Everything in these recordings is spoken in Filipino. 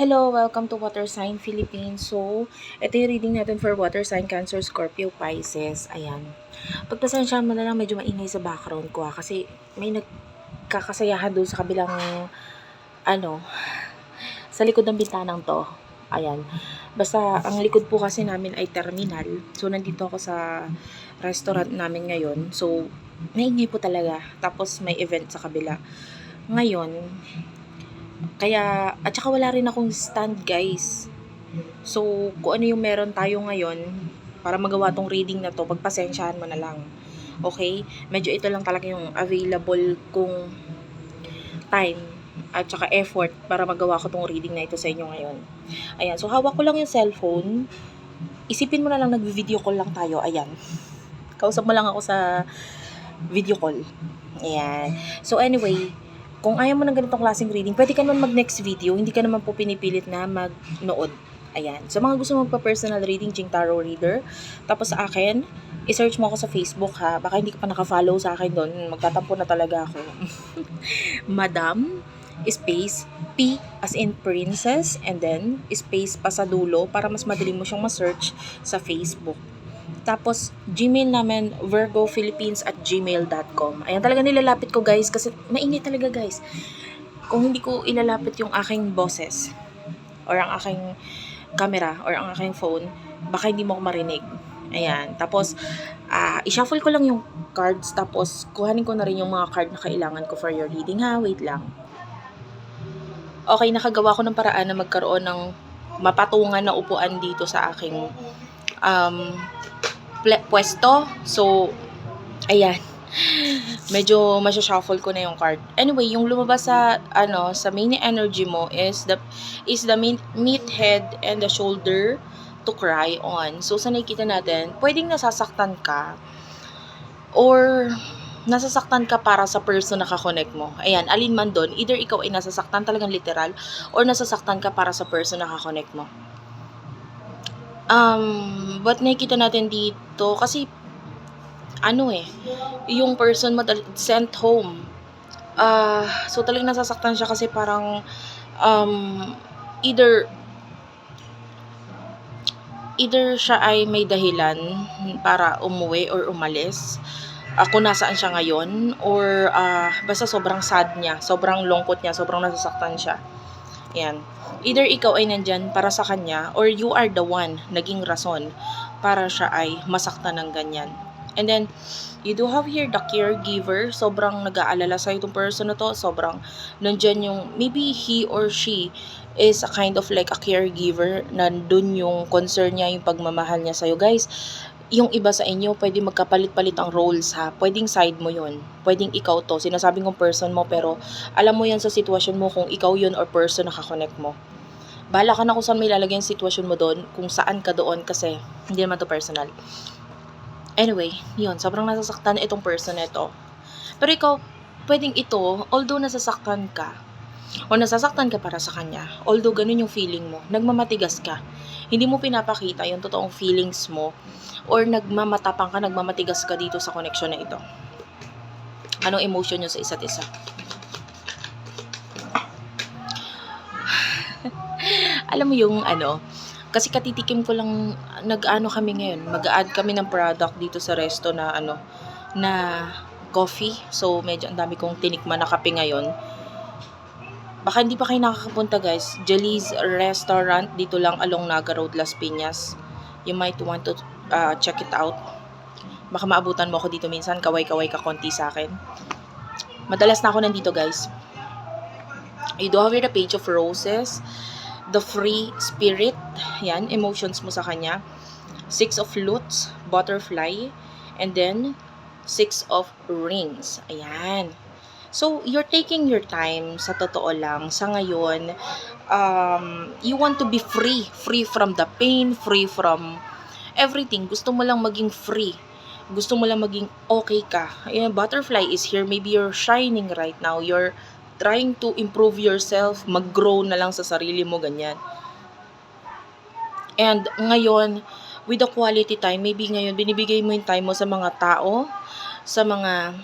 Hello, welcome to Water Sign Philippines. So, ito yung reading natin for Water Sign Cancer, Scorpio, Pisces. Ayan. Pagpasensya mo na lang medyo maingay sa background ko ha, kasi may nagkakasayahan doon sa kabilang ano, sa likod ng bintanang to. Ayan. Basta, ang likod po kasi namin ay terminal. So, nandito ako sa restaurant namin ngayon. So, maingay po talaga. Tapos, may event sa kabila. Ngayon, kaya, at saka wala rin akong stand, guys. So, kung ano yung meron tayo ngayon, para magawa tong reading na to, pagpasensyahan mo na lang. Okay? Medyo ito lang talaga yung available kong time at saka effort para magawa ko tong reading na ito sa inyo ngayon. Ayan, so hawak ko lang yung cellphone. Isipin mo na lang nag-video call lang tayo. Ayan. Kausap mo lang ako sa video call. Ayan. So anyway, kung ayaw mo ng ganitong klaseng reading, pwede ka naman mag-next video. Hindi ka naman po pinipilit na mag-nood. Ayan. So, mga gusto magpa-personal reading, Jing Tarot Reader. Tapos sa akin, i-search mo ako sa Facebook ha. Baka hindi ka pa naka-follow sa akin doon. Magtatampo na talaga ako. Madam, space, P as in princess, and then space pa sa dulo para mas madali mo siyang ma-search sa Facebook. Tapos, Gmail namin, virgophilippines at gmail.com. Ayan, talaga nilalapit ko guys kasi mainit talaga guys. Kung hindi ko ilalapit yung aking boses or ang aking camera or ang aking phone, baka hindi mo ako marinig. Ayan. Tapos, ah i-shuffle ko lang yung cards. Tapos, kuhanin ko na rin yung mga card na kailangan ko for your reading ha. Wait lang. Okay, nakagawa ko ng paraan na magkaroon ng mapatungan na upuan dito sa aking um, pwesto. So, ayan. Medyo masya-shuffle ko na yung card. Anyway, yung lumabas sa ano, sa main energy mo is the is the meat head and the shoulder to cry on. So, sa nakikita natin, pwedeng nasasaktan ka or nasasaktan ka para sa person na kakonect mo. Ayan, alin man doon, either ikaw ay nasasaktan talagang literal or nasasaktan ka para sa person na kakonect mo. Um, but nakikita natin dito, kasi, ano eh, yung person mo sent home. Ah, so talagang nasasaktan siya kasi parang, um, either, either siya ay may dahilan para umuwi or umalis, kung nasaan siya ngayon, or ah, basta sobrang sad niya, sobrang lungkot niya, sobrang nasasaktan siya. Yan. Either ikaw ay nandyan para sa kanya or you are the one naging rason para siya ay masaktan ng ganyan. And then, you do have here the caregiver. Sobrang nag-aalala sa itong person na to. Sobrang nandyan yung, maybe he or she is a kind of like a caregiver. Nandun yung concern niya, yung pagmamahal niya sa'yo. Guys, yung iba sa inyo, pwede magkapalit-palit ang roles ha. Pwedeng side mo yon Pwedeng ikaw to. Sinasabing kong person mo, pero alam mo yan sa sitwasyon mo kung ikaw yun or person na kakonect mo. Bahala ka na kung saan may lalagay yung sitwasyon mo doon, kung saan ka doon kasi hindi naman to personal. Anyway, yun, sobrang nasasaktan itong person na ito. Pero ikaw, pwedeng ito, although nasasaktan ka, o nasasaktan ka para sa kanya, although ganun yung feeling mo, nagmamatigas ka, hindi mo pinapakita yung totoong feelings mo, or nagmamatapang ka, nagmamatigas ka dito sa connection na ito. Anong emotion nyo sa isa't isa? Alam mo yung ano, kasi katitikim ko lang, nag-ano kami ngayon, mag-add kami ng product dito sa resto na ano, na coffee. So, medyo ang dami kong tinikman na kape ngayon. Baka hindi pa kayo nakakapunta guys. Jelly's Restaurant, dito lang along Naga Road, Las Piñas. You might want to uh, check it out. Baka maabutan mo ako dito minsan, kaway-kaway ka konti sa akin. Madalas na ako nandito guys. You do have the page of roses. The free spirit. Yan, emotions mo sa kanya. Six of lutes, butterfly. And then, six of rings. Ayan. So, you're taking your time sa totoo lang. Sa ngayon, um, you want to be free. Free from the pain, free from everything. Gusto mo lang maging free. Gusto mo lang maging okay ka. Ayan, butterfly is here. Maybe you're shining right now. You're trying to improve yourself. Mag-grow na lang sa sarili mo, ganyan. And ngayon, with the quality time, maybe ngayon, binibigay mo yung time mo sa mga tao, sa mga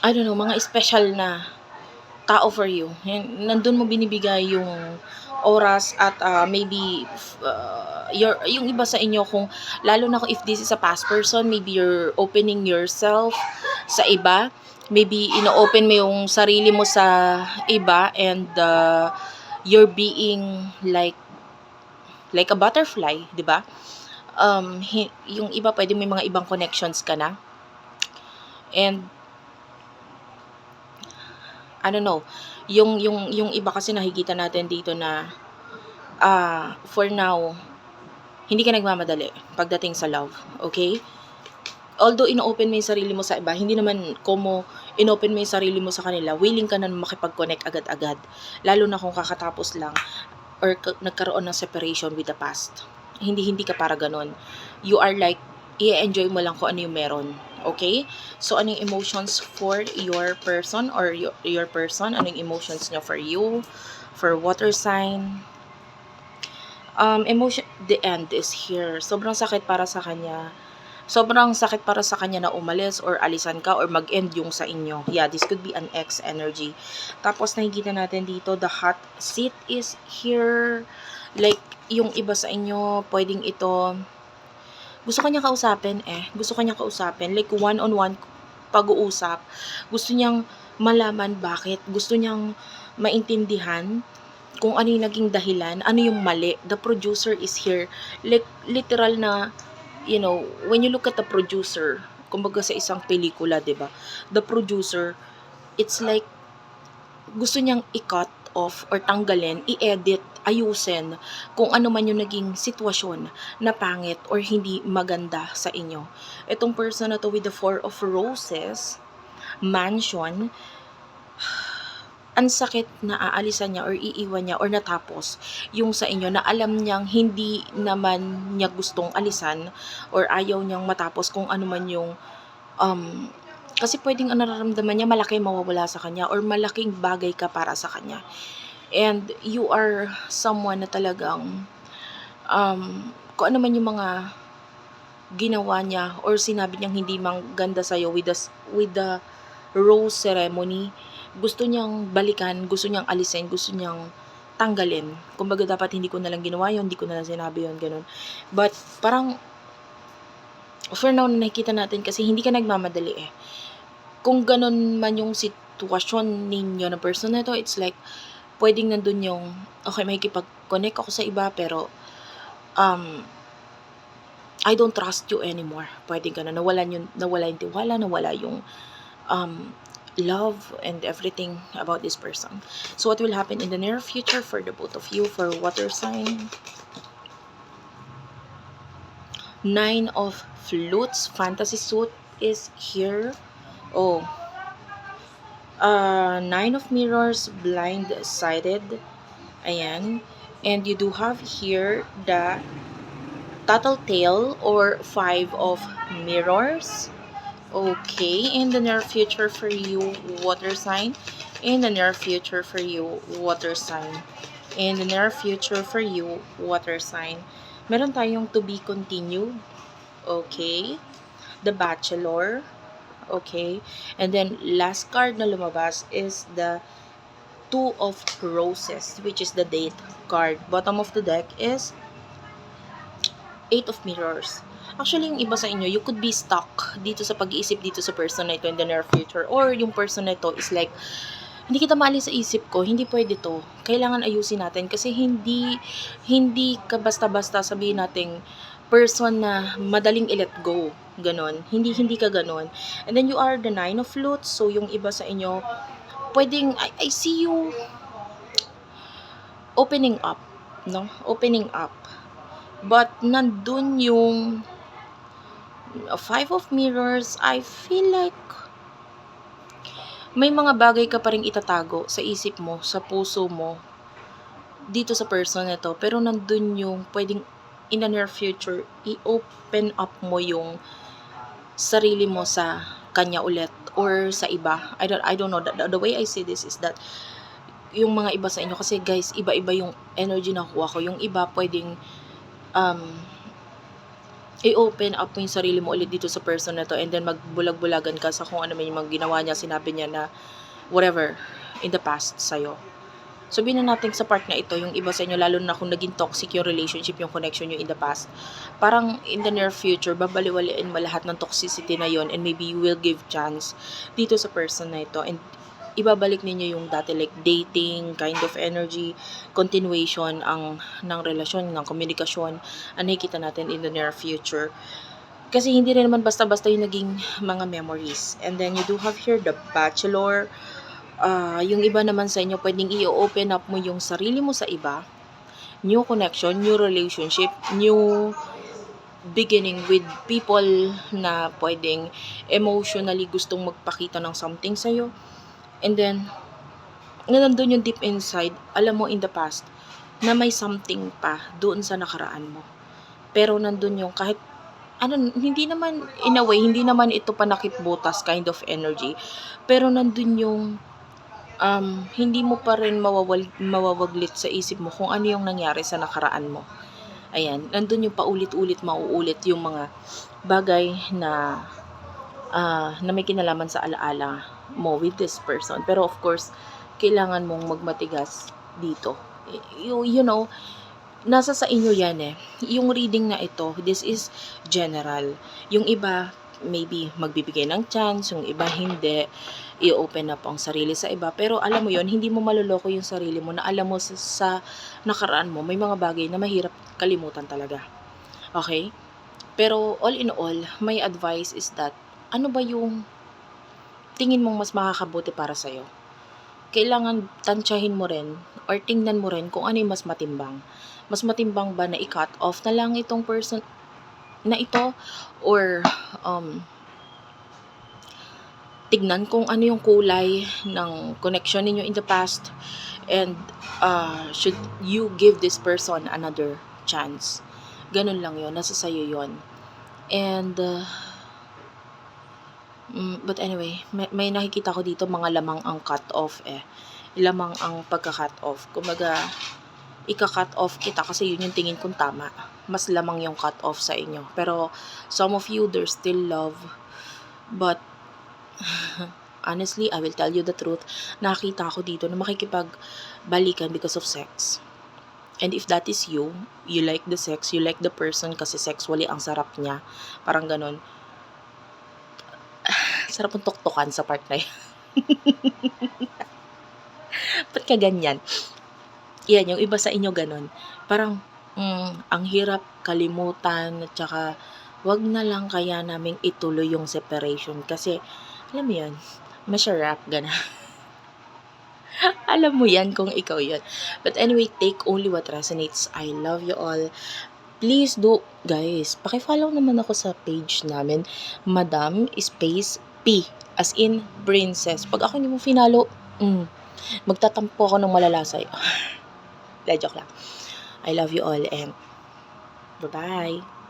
I don't know, mga special na tao for you. Nandun mo binibigay yung oras at ah, maybe uh, your, yung iba sa inyo kung lalo na kung if this is a past person, maybe you're opening yourself sa iba. Maybe ino-open mo yung sarili mo sa iba and uh, you're being like like a butterfly, 'di ba? Um yung iba pwede may mga ibang connections ka na. And I don't know, yung yung yung iba kasi nakikita natin dito na ah for now hindi ka nagmamadali pagdating sa love, okay? Although ino-open mo yung sarili mo sa iba, hindi naman como inopen mo yung sarili mo sa kanila, willing ka na makipag-connect agad-agad. Lalo na kung kakatapos lang or ka- nagkaroon ng separation with the past. Hindi hindi ka para ganun. You are like i-enjoy mo lang kung ano yung meron. Okay? So, anong emotions for your person or your, your person? Anong emotions niya for you? For water sign? Um, emotion, the end is here. Sobrang sakit para sa kanya. Sobrang sakit para sa kanya na umalis or alisan ka or mag-end yung sa inyo. Yeah, this could be an ex energy. Tapos nakikita natin dito, the hot seat is here. Like, yung iba sa inyo, pwedeng ito, gusto kanya kausapin eh. Gusto kanya kausapin. Like, one-on-one pag-uusap. Gusto niyang malaman bakit. Gusto niyang maintindihan kung ano yung naging dahilan, ano yung mali. The producer is here. Like, literal na, you know, when you look at the producer, kumbaga sa isang pelikula, ba? The producer, it's like gusto niyang i-cut off or tanggalin, i-edit, ayusin kung ano man yung naging sitwasyon na pangit or hindi maganda sa inyo. Itong person na to with the four of roses, mansion, ang sakit na aalisan niya or iiwan niya or natapos yung sa inyo na alam niyang hindi naman niya gustong alisan or ayaw niyang matapos kung ano man yung um, kasi pwedeng ang nararamdaman niya malaki mawawala sa kanya or malaking bagay ka para sa kanya. And you are someone na talagang um, kung ano man yung mga ginawa niya or sinabi niyang hindi ganda sa'yo with the, with the rose ceremony, gusto niyang balikan, gusto niyang alisin, gusto niyang tanggalin. Kumbaga dapat hindi ko na lang ginawa yun, hindi ko na lang sinabi yun, ganun. But parang for now na nakikita natin kasi hindi ka nagmamadali eh. Kung ganun man yung sitwasyon ninyo na person na to, it's like pwedeng nandun yung okay, may connect ako sa iba pero um, I don't trust you anymore. Pwedeng ganun. Nawalan yung, nawala yung tiwala, nawala yung um, love and everything about this person. So what will happen in the near future for the both of you for water sign? Nine of flutes, fantasy suit is here. Oh. Uh, nine of mirrors, blind-sided. Ayan. And you do have here the tattletale or five of mirrors. Okay, in the near future for you, water sign. In the near future for you, water sign. In the near future for you, water sign. Meron tayong to be continued. Okay. The Bachelor. Okay. And then, last card na lumabas is the Two of Roses, which is the date card. Bottom of the deck is Eight of Mirrors. Actually, yung iba sa inyo, you could be stuck dito sa pag-iisip dito sa person na ito in the near future. Or yung person na ito is like, hindi kita maalis sa isip ko, hindi pwede to. Kailangan ayusin natin kasi hindi, hindi ka basta-basta sabihin nating person na madaling i-let go. Ganon. Hindi, hindi ka ganon. And then you are the nine of flutes. So, yung iba sa inyo, pwedeng, I, I see you opening up. No? Opening up. But, nandun yung Five of Mirrors, I feel like may mga bagay ka pa rin itatago sa isip mo, sa puso mo, dito sa person na to. Pero nandun yung pwedeng in the near future, i-open up mo yung sarili mo sa kanya ulit or sa iba. I don't, I don't know. The, the way I see this is that yung mga iba sa inyo, kasi guys, iba-iba yung energy na kuha ko. Yung iba pwedeng um, i-open up mo yung sarili mo ulit dito sa person na to and then magbulag-bulagan ka sa kung ano man yung mga ginawa niya, sinabi niya na whatever. in the past sa'yo. Sabihin na natin sa part na ito, yung iba sa inyo, lalo na kung naging toxic yung relationship, yung connection nyo in the past, parang in the near future, babaliwaliin mo lahat ng toxicity na yon and maybe you will give chance dito sa person na ito and ibabalik ninyo yung dati like dating, kind of energy, continuation ang ng relasyon, ng komunikasyon, ang nakikita natin in the near future. Kasi hindi rin naman basta-basta yung naging mga memories. And then you do have here the bachelor, Ah, yung iba naman sa inyo, pwedeng i-open up mo yung sarili mo sa iba. New connection, new relationship, new beginning with people na pwedeng emotionally gustong magpakita ng something sa'yo. And then, na nandun yung deep inside, alam mo in the past, na may something pa doon sa nakaraan mo. Pero nandun yung kahit ano, hindi naman, in a way, hindi naman ito panakip butas kind of energy. Pero nandun yung um, hindi mo pa rin mawawal, mawawaglit sa isip mo kung ano yung nangyari sa nakaraan mo. Ayan, nandun yung paulit-ulit, mauulit yung mga bagay na ah, na may kinalaman sa alaala mo with this person. Pero of course, kailangan mong magmatigas dito. You, you know, nasa sa inyo yan eh. Yung reading na ito, this is general. Yung iba, maybe magbibigay ng chance, yung iba hindi, i-open up ang sarili sa iba. Pero alam mo yon hindi mo maluloko yung sarili mo na alam mo sa, sa nakaraan mo, may mga bagay na mahirap kalimutan talaga. Okay? Pero all in all, my advice is that, ano ba yung tingin mong mas makakabuti para sa'yo? Kailangan tansyahin mo rin or tingnan mo rin kung ano yung mas matimbang. Mas matimbang ba na i-cut off na lang itong person na ito or um, tignan kung ano yung kulay ng connection ninyo in the past and uh, should you give this person another chance. Ganun lang yon nasa sayo yon and uh, mm, but anyway may, may nakikita ko dito mga lamang ang cut off eh. Lamang ang pagka-cut off kumaga ika-cut off kita kasi yun yung tingin kong tama mas lamang yung cut off sa inyo pero some of you there's still love but honestly, I will tell you the truth, nakita ako dito na makikipagbalikan because of sex. And if that is you, you like the sex, you like the person kasi sexually ang sarap niya, parang ganun. Sarap ng tuktukan sa part na yun. Ba't ka ganyan? Yan, yung iba sa inyo ganun. Parang, mm, ang hirap kalimutan, at saka, wag na lang kaya naming ituloy yung separation kasi alam mo yun, masarap, gana. Alam mo yan kung ikaw yun. But anyway, take only what resonates. I love you all. Please do, guys, pakifollow naman ako sa page namin, Madam Space P, as in Princess. Pag ako hindi mo finalo, mm, magtatampo ako ng malala De, joke lang. I love you all and bye-bye.